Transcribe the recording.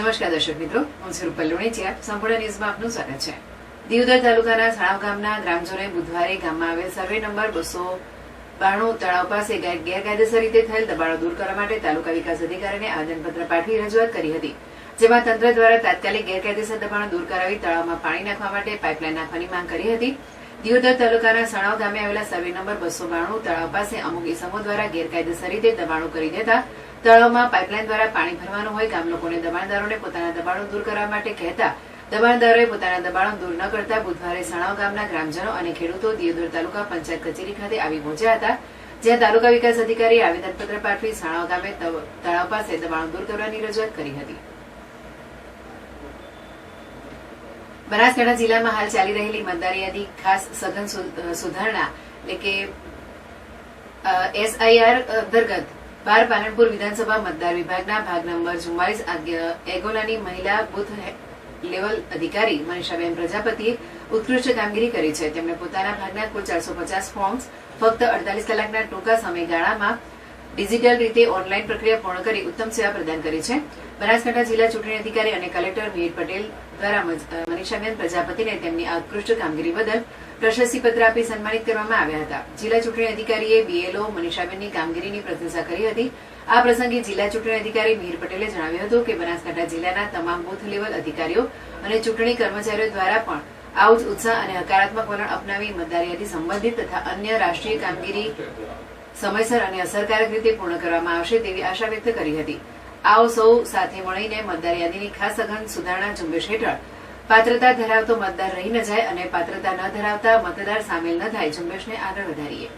નમસ્કાર દર્શક મિત્રો, હું છું રૂપલ આપ સંપૂર્ણ ન્યૂઝમાં આપનું સ્વાગત છે. દિયોદર તાલુકાના સાણાવ ગામના ગ્રામજનોએ બુધવારે ગામમાં આવેલ સર્વે નંબર બસો બાણું તળાવ પાસે ગેર- ગેરકાયદેસર રીતે થયેલ દબાણો દૂર કરવા માટે તાલુકા વિકાસ અધિકારીને આવેદનપત્ર પાઠવી રજૂઆત કરી હતી, જેમાં તંત્ર દ્વારા તાત્કાલિક ગેરકાયદેસર દબાણો દૂર કરાવી તળાવમાં પાણી નાખવા માટે પાઇપલાઇન નાખવાની માંગ કરી હતી. દિયોદર તાલુકાના સણાવ ગામે આવેલા સર્વે નંબર બસો બાણું તળાવ પાસે અમુક ઇસમો દ્વારા ગેરકાયદેસર રીતે દબાણો કરી દેતા તળાવમાં પાઇપલાઇન દ્વારા પાણી ભરવાનું હોય ગામ લોકોને દબાણદારોને પોતાના દબાણો દૂર કરવા માટે કહેતા દબાણદારોએ પોતાના દબાણો દૂર ન કરતા બુધવારે સણાવ ગામના ગ્રામજનો અને ખેડૂતો દિયોદર તાલુકા પંચાયત કચેરી ખાતે આવી પહોંચ્યા હતા, જ્યાં તાલુકા વિકાસ અધિકારીએ આવેદનપત્ર પાઠવી સણાવ ગામે તળાવ પાસે દબાણો દૂર કરવાની રજૂઆત કરી હતી. બનાસકાંઠા જિલ્લામાં હાલ ચાલી રહેલી મતદાર ખાસ સઘન સુધારણા એટલે કે એસઆઈઆર અંતર્ગત બાર પાલનપુર વિધાનસભા મતદાર વિભાગના ભાગ નંબર ચુમ્માલીસ એગોલાની મહિલા બુથ લેવલ અધિકારી મનીષાબેન પ્રજાપતિએ ઉત્કૃષ્ટ કામગીરી કરી છે. તેમણે પોતાના ભાગના કુલ ચારસો પચાસ ફોર્મ્સ ફક્ત અડતાલીસ કલાકના ટૂંકા સમયગાળામાં ડિજિટલ રીતે ઓનલાઈન પ્રક્રિયા પૂર્ણ કરી ઉત્તમ સેવા પ્રદાન કરી છે. બનાસકાંઠા જિલ્લા ચૂંટણી અધિકારી અને કલેક્ટર મીર પટેલ દ્વારા મનીષાબેન પ્રજાપતિને તેમની ઉત્કૃષ્ટ કામગીરી બદલ પ્રશસ્તિપત્ર આપી સન્માનિત કરવામાં આવ્યા હતા. જિલ્લા ચૂંટણી અધિકારીએ બીએલઓ મનીષાબેનની કામગીરીની પ્રશંસા કરી હતી. આ પ્રસંગે જિલ્લા ચૂંટણી અધિકારી મીર પટેલે જણાવ્યું હતું કે બનાસકાંઠા જિલ્લાના તમામ બુથ લેવલ અધિકારીઓ અને ચૂંટણી કર્મચારીઓ દ્વારા પણ આવું જ ઉત્સાહ અને હકારાત્મક વલણ અપનાવી મતદાર સંબંધિત તથા અન્ય રાષ્ટ્રીય કામગીરી સમયસર અને અસરકારક રીતે પૂર્ણ કરવામાં આવશે તેવી આશા વ્યક્ત કરી હતી. આવો સૌ સાથે મળીને મતદાર યાદીની ખાસ સઘન સુધારણા ઝુંબેશ હેઠળ પાત્રતા ધરાવતો મતદાર રહી ન જાય અને પાત્રતા ન ધરાવતા મતદાર સામેલ ન થાય ઝુંબેશને આગળ વધારીએ.